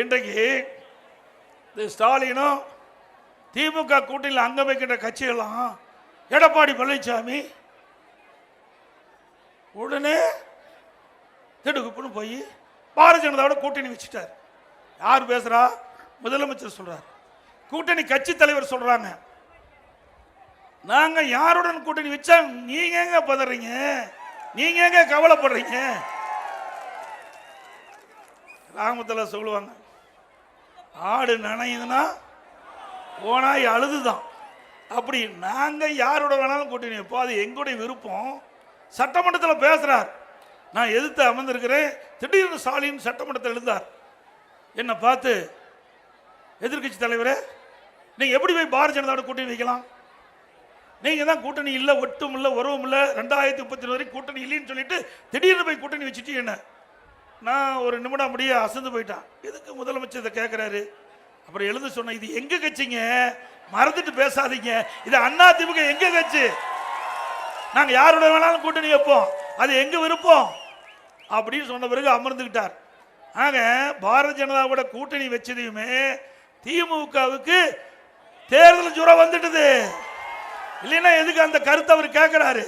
இன்றைக்கு இந்த ஸ்டாலினும் திமுக கூட்டணியில் அங்க வைக்கின்ற கட்சியெல்லாம் எடப்பாடி பழனிசாமி உடனே திடுக்குப்புன்னு போய் பாரதிய ஜனதாவோட கூட்டணி வச்சுட்டார். யார் பேசுறா? முதலமைச்சர் சொல்றார். கூட்டணி கட்சி தலைவர் சொல்றாங்க. நாங்க யாருடன் கூட்டணி வச்சா நீங்க எங்க பதறீங்க? நீங்க எங்க கவலைப்படுறீங்க? கிராமத்தில் சொல்லுவாங்க. ஆடு நனையுதுன்னா ஓனாய் அழுதுதான். அப்படி நாங்கள் யாரோட வேணாலும் கூட்டணி வைப்போம் அது எங்களுடைய விருப்பம். சட்டமன்றத்தில் பேசுகிறார் நான் எதிர்த்து அமர்ந்திருக்கிறேன். திடீர்னு ஸ்டாலின் சட்டமன்றத்தில் எழுந்தார். என்னை பார்த்து எதிர்க்கட்சி தலைவரே நீங்கள் எப்படி போய் பாரதிய ஜனதாவோட கூட்டணி வைக்கலாம்? நீங்கள் தான் கூட்டணி இல்லை ஒட்டும் இல்லை உறவும் இல்லை ரெண்டாயிரத்தி முப்பத்தி வரைக்கும் கூட்டணி இல்லைன்னு சொல்லிட்டு திடீர்னு போய் கூட்டணி வச்சுட்டு என்ன? நான் ஒரு நிமிடம் அப்படியே அசந்து போயிட்டான். எதுக்கு முதலமைச்சர் இதை கேட்குறாரு அப்புறம் எழுத சொன்ன இது எங்க கட்சிங்க? மறந்துட்டு பேசாதீங்க. இது அண்ணா திமுக எங்க கட்சி? நாங்க யாரோட வேணாலும் கூட்டணி வைப்போம். அது எங்க விருப்பம்? அப்படின்னு சொன்ன பிறகு அமர்ந்துக்கிட்டார் ஆக பாரதிய ஜனதாவோட கூட்டணி வச்சதையுமே திமுகவுக்கு தேர்தல் ஜுரம் வந்துட்டது. இல்லைன்னா எதுக்கு அந்த கருத்தை அவர் கேட்கிறாரு